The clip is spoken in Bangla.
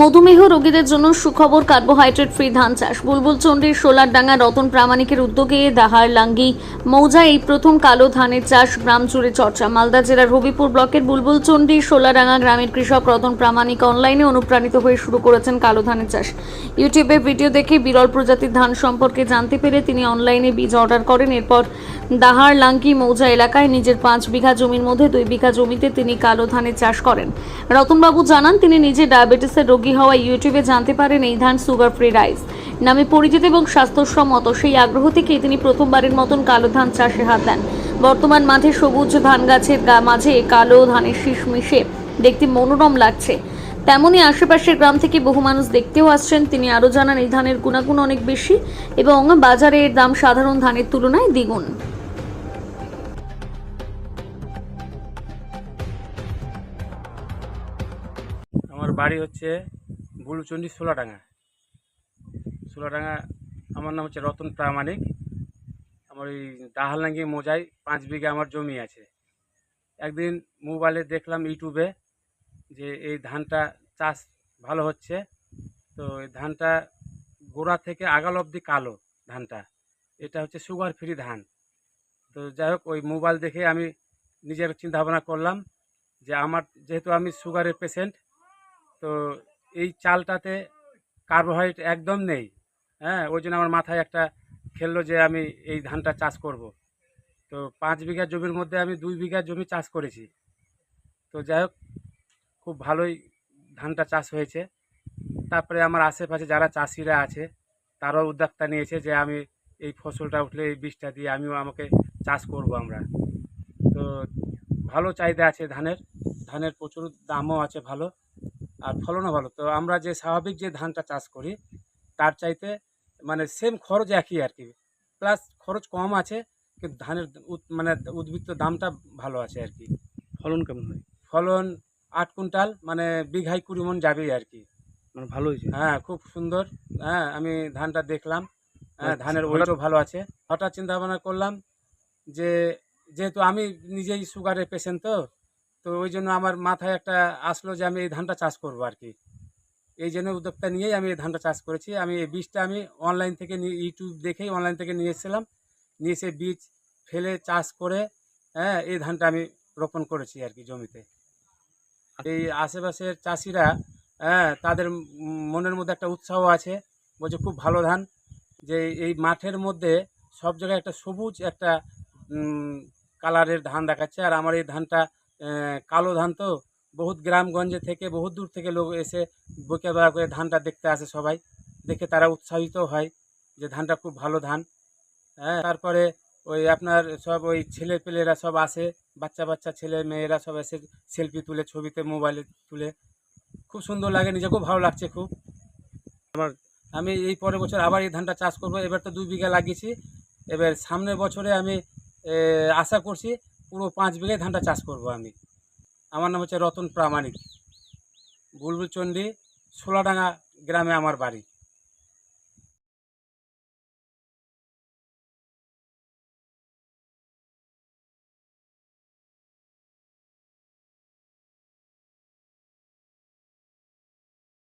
মধুমেহ রোগীদের জন্য সুখবর কার্বোহাইড্রেট ফ্রি ধান চাষ। বুলবুল চন্ডীর সোলারডাঙ্গা রতন প্রামাণিকের উদ্যোগে দাহার লাঙ্গি, মৌজা এই প্রথম কালো ধানের চাষ গ্রাম জুড়ে চর্চা। মালদা জেলার হবিপুর ব্লকের বুলবুল চন্ডী সোলাডাঙ্গা গ্রামের কৃষক রতন প্রামাণিক অনলাইনে অনুপ্রাণিত হয়ে শুরু করেছেন কালো ধানের চাষ। ইউটিউবে ভিডিও দেখে বিরল প্রজাতির ধান সম্পর্কে জানতে পেরে তিনি অনলাইনে বীজ অর্ডার করেন। এরপর দাহার লাঙ্গি, মৌজা এলাকায় নিজের পাঁচ বিঘা জমির মধ্যে দুই বিঘা জমিতে তিনি কালো ধানের চাষ করেন। রতনবাবু জানান, তিনি নিজে ডায়াবেটিসের রোগী হওয়া ইউটিউবে জানতে পারেন এই ধান সুগার ফ্রি রাইস। নামে পরিচিত এবং স্বাস্থ্যসম্মত, সেই আগ্রহ থেকেই তিনি প্রথমবারের মতন কালো ধান চাষে হাত দেন। বর্তমান মাঠে সবুজ ধান গাছের মাঝে কালো ধানের শীষ মিশে দেখতে মনোরম লাগছে। তেমনই আশেপাশের গ্রাম থেকে বহু মানুষ দেখতেও আসছেন। তিনি আরও জানান, এই ধানের গুণাগুণ অনেক বেশি এবং বাজারে এর দাম সাধারণ ধানের তুলনায় দ্বিগুণ। আমার বাড়ি হচ্ছে বুলুচন্ডী সোলাডাঙ্গা। সোলাডাঙ্গা, আমার নাম হচ্ছে রতন প্রামাণিক। আমার ওই দাহালনাঙ্গি মোজায় পাঁচ বিঘা আমার জমি আছে। একদিন মোবাইলে দেখলাম ইউটিউবে যে এই ধানটা চাষ ভালো হচ্ছে। তো এই ধানটা গোড়া থেকে আগাল অবধি কালো ধানটা। এটা হচ্ছে সুগার ফ্রি ধান। তো যাই হোক, ওই মোবাইল দেখে আমি নিজের চিন্তা ভাবনা করলাম যে আমার, যেহেতু আমি সুগারের পেশেন্ট, তো এই চালটাতে কার্বোহাইড্রেট একদম নেই। হ্যাঁ ওই জন্য আমার মাথায় একটা খেললো যে আমি এই ধানটা চাষ করব। তো পাঁচ বিঘা জমির মধ্যে আমি দুই বিঘা জমি চাষ করেছি। তো যাই হোক, খুব ভালোই ধানটা চাষ হয়েছে। তারপরে আমার আশেপাশে যারা চাষিরা আছে, তারাও উদ্যোক্তা নিয়েছে যে আমি এই ফসলটা উঠলে এই বীজটা দিয়ে আমিও আমাকে চাষ করব আমরা। তো ভালো চাহিদা আছে ধানের। ধানের প্রচুর দামও আছে ভালো। আর ফলনও ভালো। তো আমরা যে স্বাভাবিক যে ধানটা চাষ করি তার চাইতে মানে সেম খরচ একই আর কি। প্লাস খরচ কম আছে কিন্তু ধানের মানে উদ্বৃত্ত দামটা ভালো আছে আর কি। ফলন কেমন হয়? ফলন আট কুইন্টাল মানে বিঘায় কুড়ি মন যাবেই আর কি। মানে ভালো হয়েছে? হ্যাঁ খুব সুন্দর। হ্যাঁ আমি ধানটা দেখলাম। হ্যাঁ আচ্ছা, ধানের ওয়েটও ভালো আছে। হঠাৎ চিন্তা ভাবনা করলাম যে যেহেতু আমি নিজেই সুগারের পেশেন্ট তো তো ওই জন্য আমার মাথায় একটা আসলো যে আমি এই ধানটা চাষ করব আর কি। এই জন্য উদ্যোক্তা নিয়েই আমি এই ধানটা চাষ করেছি। আমি এই বীজটা আমি অনলাইন থেকে নিয়ে ইউটিউব দেখেই অনলাইন থেকে নিয়ে এসেছিলাম। নিয়ে এসে বীজ ফেলে চাষ করে হ্যাঁ এই ধানটা আমি রোপণ করেছি আর কি জমিতে। এই আশেপাশের চাষিরা হ্যাঁ তাদের মনের মধ্যে একটা উৎসাহ আছে বলছে খুব ভালো ধান। যে এই মাঠের মধ্যে সব জায়গায় একটা সবুজ একটা কালারের ধান দেখাচ্ছে। আর আমার এই ধানটা কালো ধান তো বহুত গ্রামগঞ্জে থেকে বহুত দূর থেকে লোক এসে বেড়া করে ধানটা দেখতে আসে সবাই। দেখে তারা উৎসাহিত হয় যে ধানটা খুব ভালো ধান। হ্যাঁ তারপরে ওই আপনার সব ওই ছেলে পেলেরা সব আসে, বাচ্চা বাচ্চা ছেলে মেয়েরা সব এসে সেলফি তুলে, ছবিতে মোবাইলে তুলে। খুব সুন্দর লাগে নিজেকেও ভালো লাগছে খুব। আমার, আমি এই পরের বছর আবার এই ধানটা চাষ করব, এবার তো দুই বিঘা লাগিয়েছি। এবার সামনের বছরে আমি আশা করছি পুরো পাঁচ বিঘায় ধানটা চাষ করব আমি। আমার নাম হচ্ছে রতন প্রামাণিক। বুলবুল চণ্ডী গ্রামে আমার বাড়ি।